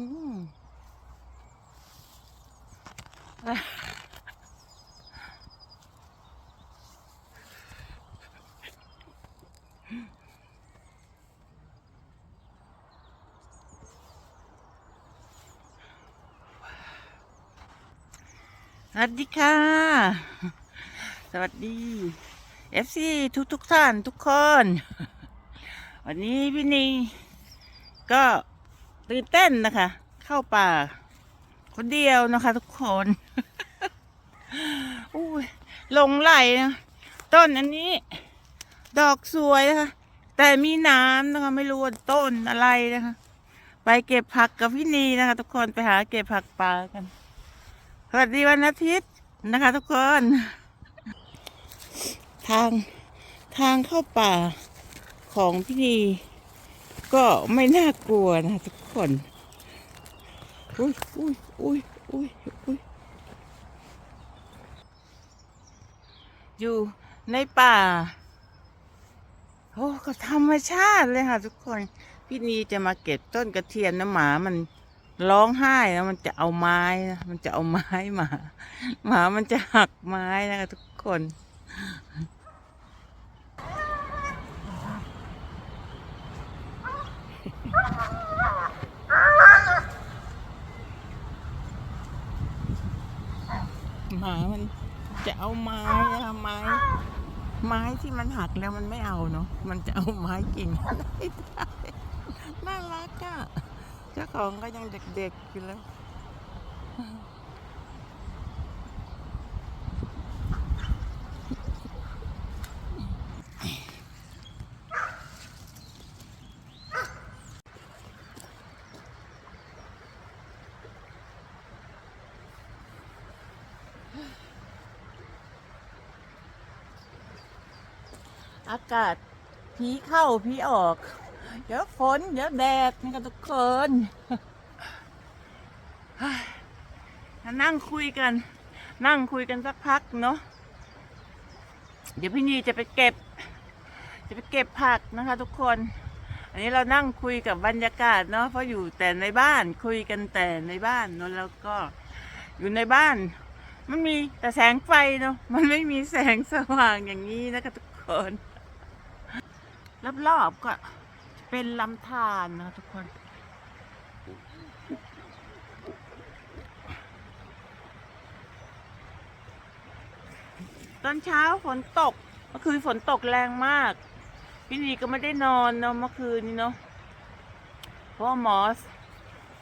สวัสดีค่ะ สวัสดี FC ทุกทุกท่านทุกคน วันนี้พี่นีก็ ตื่นเต้นนะคะ เข้าป่า คนเดียวนะคะ ทุกคนอุ้ยหลงไหลนะต้นอันนี้ ดอกสวยนะคะ แต่มีน้ำนะคะ ไม่รู้ว่าต้นอะไรนะคะ ไปเก็บผักกับพี่นีนะคะ ทุกคนไปหาเก็บผักป่ากันสวัสดีวันอาทิตย์นะคะ ทุกคน ทางทางเข้าป่าของพี่นีก็ไม่น่ากลัวนะทุก คนอุ้ยอุ้ยอุ้ยอุ้ยอุ้ยอยู่ในป่า โอ้ก็ธรรมชาติเลยค่ะทุกคน พี่นีจะมาเก็บต้นกระเทียมนะหมามันร้องไห้แล้วมันจะเอาไม้นะมันจะเอาไม้มา หมามันจะหักไม้นะคะทุกคน หมามันจะเอาไม้นะไม้ ไม้ที่มันหักแล้วมันไม่เอาเนาะมันจะเอาไม้กิ่งไม่ได้น่ารักอะเจ้าของก็ยังเด็กๆอยู่แล้ว อากาศผีเข้าผีออก เดี๋ยวฝนเดี๋ยวแดดนี่กันทุกคนนั่งคุยกัน นั่งคุยกันสักพักเนาะเดี๋ยวพี่นีจะไปเก็บ จะไปเก็บผักนะคะ ทุกคน อันนี้เรานั่งคุยกับบรรยากาศเนาะเพราะอยู่แต่ในบ้านคุยกันแต่ในบ้านเนาะแล้วก็อยู่ในบ้าน มันมีแต่แสงไฟเนาะมันไม่มีแสงสว่างอย่างนี้นะคะทุกคนรอบๆก็เป็นลำธารนะคะทุกคน ตอนเช้าฝนตกเมื่อคืนฝนตกแรงมาก พี่นีก็ไม่ได้นอนเนาะเมื่อคืนนี้เนาะเพราะหมอ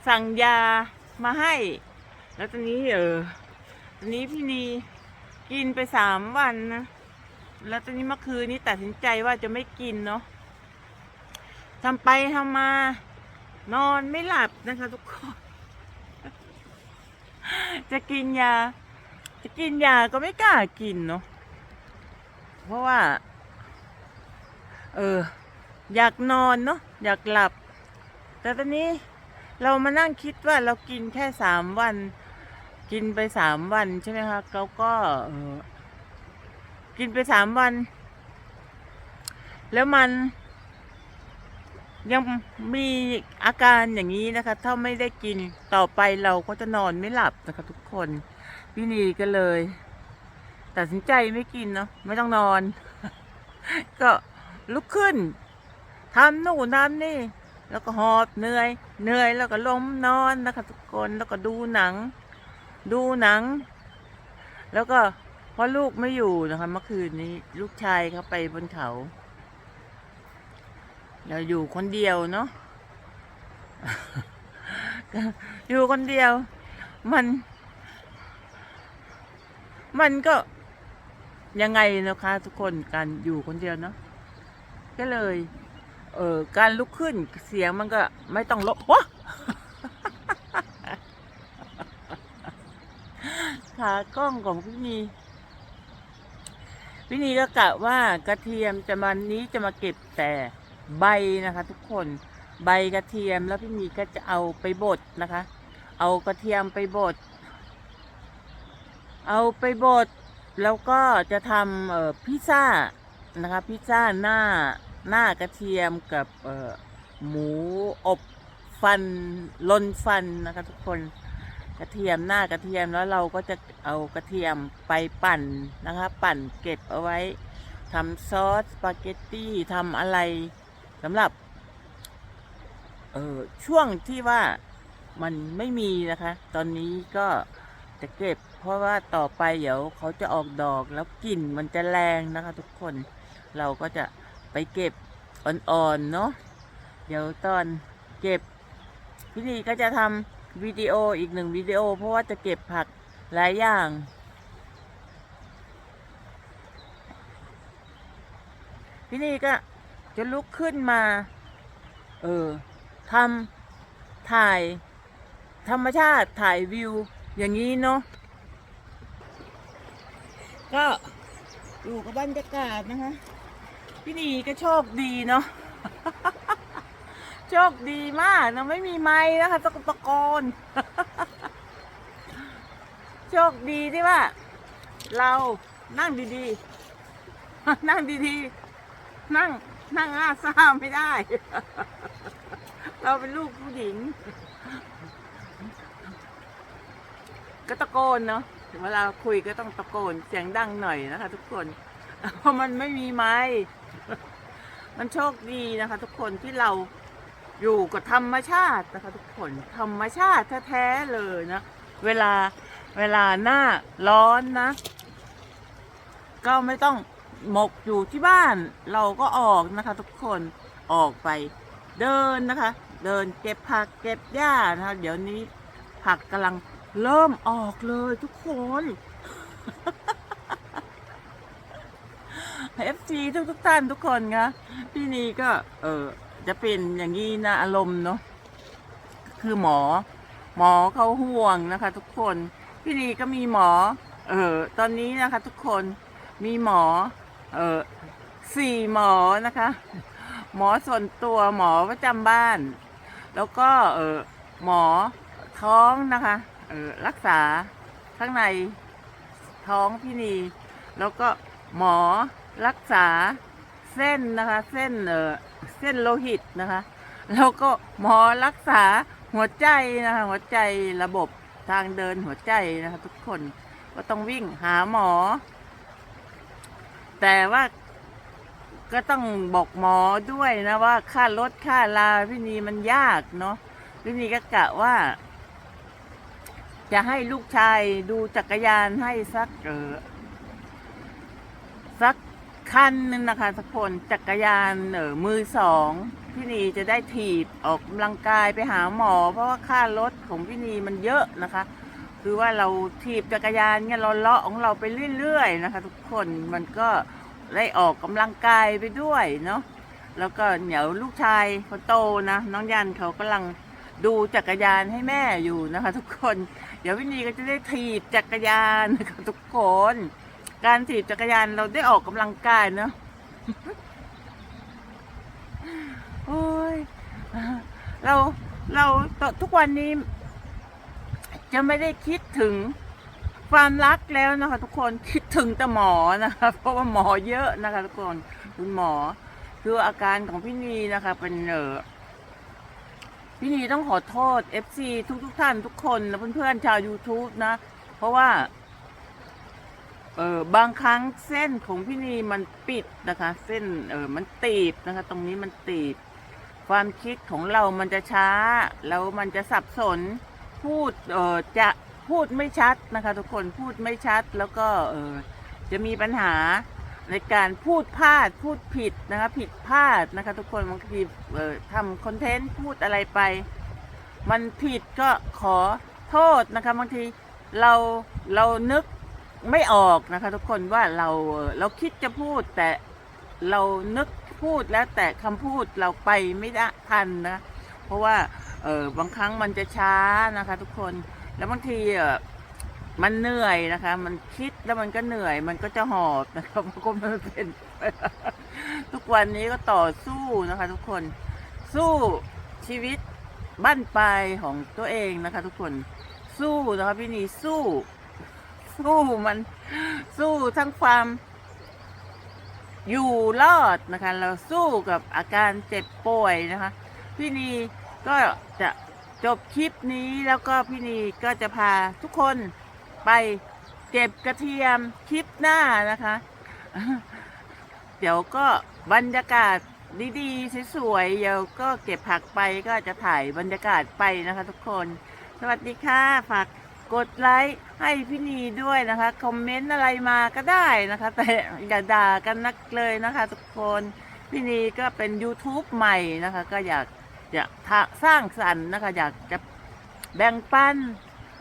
สั่งยามาให้ แล้วตอนนี้เออ อนนี้พี่นีกินไปสามวันนะ แล้วตอนนี้เมื่อคืนนี้ตัดสินใจว่าจะไม่กินเนาะทำไปทำมา นอนไม่หลับนะคะทุกคน จะกินยา จะกินยาก็ไม่กล้ากินเนาะ เพราะว่า เออ อยากนอนเนาะ อยากหลับ แต่ตอนนี้เรามานั่งคิดว่าเรากินแค่สามวัน กินไปสามวันใช่ไหมคะเขาก็กินไปสามวัน แล้วมันยังมีอาการอย่างนี้นะคะ ถ้าไม่ได้กินต่อไปเราก็จะนอนไม่หลับนะคะทุกคนพี่นีก็เลยตัดสินใจไม่กินเนาะไม่ต้องนอน ก็ลุกขึ้นทำนู่นทำนี่ แล้วก็หอบเหนื่อยเหนื่อยแล้วก็ล้มนอนนะคะทุกคนแล้วก็ดูหนัง ดูหนัง แล้วก็เพราะลูกไม่อยู่นะคะเมื่อคืนนี้ ลูกชายเขาไปบนเขา เราอยู่คนเดียวเนาะอยู่คนเดียว มัน มันก็ยังไงนะคะทุกคนการอยู่คนเดียวเนาะก็เลย เออการลุกขึ้นเสียงมันก็ไม่ต้องลบวะ ขากล้องของพี่นีพี่นีก็กะว่ากระเทียมจะมันนี้จะมาเก็บแต่ใบนะคะ ทุกคนใบกระเทียมแล้วพี่นีก็จะเอาไปบดนะคะ เอากระเทียมไปบด เอาไปบด แล้วก็จะทำเอ่อพิซซ่านะคะพิซซ่าหน้าหน้ากระเทียมกับเอ่อหมูอบฟันลนฟันนะคะทุกคน กระเทียมหน้ากระเทียมแล้วเราก็จะเอากระเทียมไปปั่นนะคะ ปั่นเก็บเอาไว้ทำซอสสปาเกตตี้ทำอะไรสำหรับเออช่วงที่ว่ามันไม่มีนะคะ ตอนนี้ก็จะเก็บ เพราะว่าต่อไปเดี๋ยวเขาจะออกดอกแล้วกลิ่นมันจะแรงนะคะ ทุกคนเราก็จะไปเก็บอ่อนๆเนาะเดี๋ยวตอนเก็บพี่นีก็จะทำ วิดีโออีกหนึ่งวิดีโอ เพราะว่าจะเก็บผักหลายอย่าง พี่นีก็จะลุกขึ้นมา เออทำถ่าย ธรรมชาติถ่ายวิว อย่างนี้เนาะก็อยู่กับบรรยากาศนะคะ พี่นีก็โชคดีเนาะ โชคดีมากนะไม่มีไม้นะคะตะกตะโกนโชคดีที่ว่า เรานั่งดีๆ นั่งดีๆ นั่งนั่งอ้าซ่าไม่ได้ เราเป็นลูกผู้หญิงก็ตะโกนเนาะเวลาคุยก็ต้องตะโกนเสียงดังหน่อยนะคะ ทุกคน เพราะมันไม่มีไม้ มันโชคดีนะคะ ทุกคนที่เรา อยู่กับธรรมชาตินะคะทุกคนธรรมชาติแท้ๆเลยนะ เวลาเวลาหน้าร้อนนะ ก็ไม่ต้องหมกอยู่ที่บ้าน เราก็ออกนะคะ ทุกคนออกไปเดินนะคะ เดินเก็บผักเก็บหญ้านะคะ เดี๋ยวนี้ผักกำลังเริ่มออกเลยทุกคนเอฟซีทุกทุกท่านทุกคนนะพี่นีก็ เออ จะเป็นอย่างนี้นะอารมณ์เนาะคือหมอ หมอเขาห่วงนะคะ ทุกคนพี่นีก็มีหมอ เออตอนนี้นะคะ ทุกคนมีหมอ เออสี่หมอนะคะ หมอส่วนตัวหมอประจำบ้าน แล้วก็เออหมอท้องนะคะ เออรักษาข้างในท้องพี่นีแล้วก็หมอรักษาเส้นนะคะ เส้นเออ เส้นโลหิตนะคะ แล้วก็หมอรักษาหัวใจนะคะหัวใจระบบทางเดินหัวใจนะคะทุกคนก็ต้องวิ่งหาหมอ แต่ว่าก็ต้องบอกหมอด้วยนะว่าค่ารถค่าลาพี่นีมันยากเนาะพี่นีก็กะว่า จะให้ลูกชายดูจักรยานให้สักเออสัก คันหนึ่งนะคะทุกคนจักรยานเออมือสองพี่นีจะได้ถีบออกกำลังกายไปหาหมอ เพราะว่าค่ารถของพี่นีมันเยอะนะคะ คือว่าเราถีบจักรยานเนี่ยเราเลาะของเราไปเรื่อยๆนะคะ ทุกคนมันก็ได้ออกกำลังกายไปด้วยเนาะแล้วก็เดี๋ยวลูกชายคนโตนะน้องยันเขากำลังดูจักรยานให้แม่อยู่นะคะ ทุกคน เดี๋ยววินีก็จะได้ถีบจักรยานนะคะทุกคน การถีบจักรยานเราได้ออกกำลังกายเนาะโอ้ยเราเราทุกวันนี้ จะไม่ได้คิดถึงความรักแล้วนะคะ ทุกคนคิดถึงแต่หมอนะคะ เพราะว่าหมอเยอะนะคะ ทุกคนคุณหมอคืออาการของพี่นีนะคะ เป็นเออพี่นีต้องขอโทษ FC ทุกทุกๆท่านทุกคนและเพื่อนๆชาว YouTube นะ เพราะว่า เออบางครั้งเส้นของพี่นีมันปิดนะคะ เส้นเออมันตีบนะคะ ตรงนี้มันตีบ ความคิดของเรามันจะช้า แล้วมันจะสับสนพูดเออจะพูดไม่ชัดนะคะ ทุกคนพูดไม่ชัดแล้วก็เออจะมีปัญหาในการพูดพลาดพูดผิดนะคะ ผิดพลาดนะคะ ทุกคนบางทีเออทำคอนเทนต์พูดอะไรไป มันผิดก็ขอโทษนะคะบางทีเราเรานึก ไม่ออกนะคะทุกคนว่าเราเราคิดจะพูดแต่เรานึกพูดแล้วแต่คำพูดเราไปไม่ได้ทันนะ เพราะว่าเออบางครั้งมันจะช้านะคะ ทุกคนแล้วบางทีเออมันเหนื่อยนะคะ มันคิดแล้วมันก็เหนื่อย มันก็จะหอบนะคะเพราะก็มันเป็น ทุกวันนี้ก็ต่อสู้นะคะ ทุกคนสู้ชีวิตบ้านปลายของตัวเองนะคะ ทุกคนสู้นะคะพี่นีสู้ สู้มัน สู้ทั้งความอยู่รอดนะคะ เราสู้กับอาการเจ็บป่วยนะคะ พี่นีก็จะจบคลิปนี้แล้วก็พี่นีก็จะพาทุกคนไปเก็บกระเทียมคลิปหน้านะคะ เดี๋ยวก็บรรยากาศดีๆสวยๆเดี๋ยวก็เก็บผักไปก็จะถ่ายบรรยากาศไปนะคะ ทุกคน สวัสดีค่ะฝาก กดไลค์ให้พี่นีด้วยนะคะ คอมเมนต์อะไรมาก็ได้นะคะ แต่อย่าด่ากันนักเลยนะคะ ทุกคนพี่นีก็เป็น YouTube ใหม่นะคะ ก็อยากอยากสร้างสรรค์นะคะ อยากจะแบ่งปัน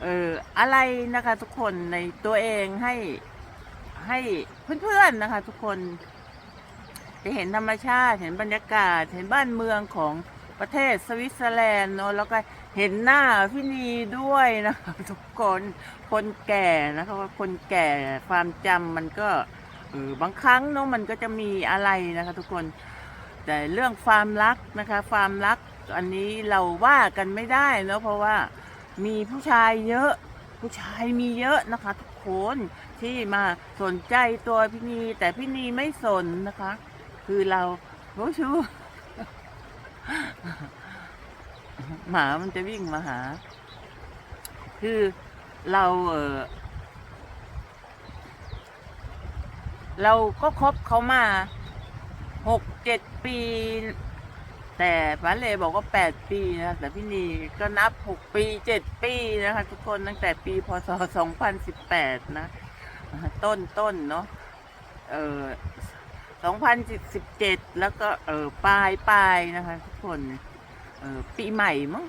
เอ่ออะไรนะคะ ทุกคนในตัวเองให้ให้เพื่อนๆนะคะ ทุกคน จะเห็นธรรมชาติเห็นบรรยากาศเห็นบ้านเมืองของ ประเทศสวิตเซอร์แลนด์เนาะแล้วก็เห็นหน้าพี่นีด้วยนะคะทุกคนคนแก่นะคะว่าคนแก่ความจำมันก็เออบางครั้งเนาะมันก็จะมีอะไรนะคะ ทุกคนแต่เรื่องความรักนะคะความรักอันนี้เราว่ากันไม่ได้เนาะเพราะว่ามีผู้ชายเยอะผู้ชายมีเยอะนะคะ ทุกคนที่มาสนใจตัวพี่นีแต่พี่นีไม่สนนะคะ คือเราโอ้ชู หมามันจะวิ่งมาหา คือเราเออเราก็คบเขามาหกเจ็ดปี แต่ป้าเลบอกว่าแปดปีนะแต่พี่นีก็นับหกปีเจ็ดปีนะคะ ทุกคนตั้งแต่ปีพศสองพันสิบแปดนะ ต้นต้นเนาะเออ สองพันสิบเจ็ดแล้วก็เออปลายปลายนะคะ ทุกคนเออปีใหม่มั้ง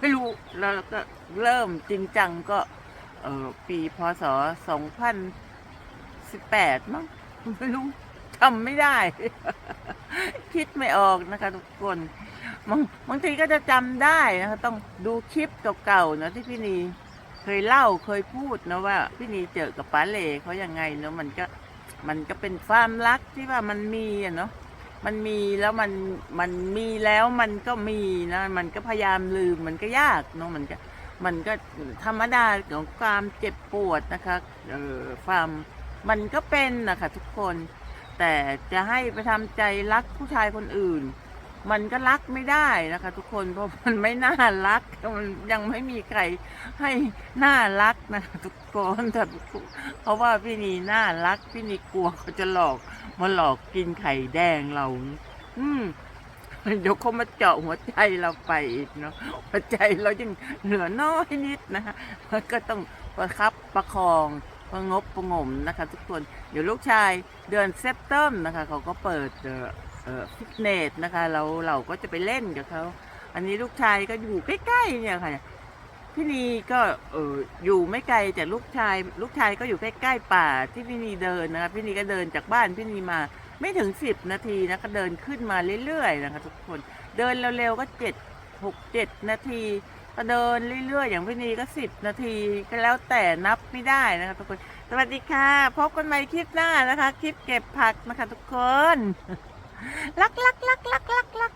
ไม่รู้แล้วก็เริ่มจริงจังก็เออปีพศสองพันสิบแปดมั้งไม่รู้ทำไม่ได้ คิดไม่ออกนะคะ ทุกคนบางบางทีก็จะจำได้นะคะต้องดูคลิปเก่าๆนะที่พี่นีเคยเล่าเคยพูดนะว่า พี่นีเจอกับป้าเล่เขายังไงเนาะมันก็ มันก็เป็นความรักที่ว่ามันมีอะเนาะมันมีแล้วมันมันมีแล้วมันก็มีนะมันก็พยายามลืมมันก็ยากเนาะมันก็มันก็ธรรมดาของความเจ็บปวดนะคะเออความมันก็เป็นนะคะทุกคน แต่จะให้ไปทำใจรักผู้ชายคนอื่น มันก็รักไม่ได้นะคะ ทุกคนเพราะมันไม่น่ารักมันยังไม่มีใครให้น่ารักนะคะทุกคนแต่เพราะว่าพี่นีน่ารัก พี่นีกลัวเขาจะหลอกมาหลอกกินไข่แดงเรา อืมเดี๋ยวเขามาเจาะหัวใจเราไปอีกเนาะหัวใจเรายังเหลือน้อยนิดนะคะมันก็ต้องประคับประคองประงบประงมนะคะ ทุกคนเดี๋ยวลูกชายเดือนเซปเตมนะคะ เขาก็เปิดเอ่อ ฟิตเนสนะคะ เราเราก็จะไปเล่นกับเขาอันนี้ลูกชายก็อยู่ใกล้ๆเนี่ยค่ะพี่นีก็เอออยู่ไม่ไกลแต่ลูกชาย ลูกชายก็อยู่ใกล้ๆป่าที่พี่นีเดินนะคะพี่นีก็เดินจากบ้านพี่นีมาไม่ถึงสิบนาทีนะก็เดินขึ้นมาเรื่อยๆนะคะทุกคนเดินเร็วๆก็เจ็ดหกเจ็ดนาทีก็เดินเรื่อยๆ อย่างพี่นีก็สิบนาทีก็แล้วแต่นับไม่ได้นะคะทุกคน สวัสดีค่ะ พบกันใหม่คลิปหน้านะคะ คลิปเก็บผักนะคะทุกคน รักรักรักรักรักรัก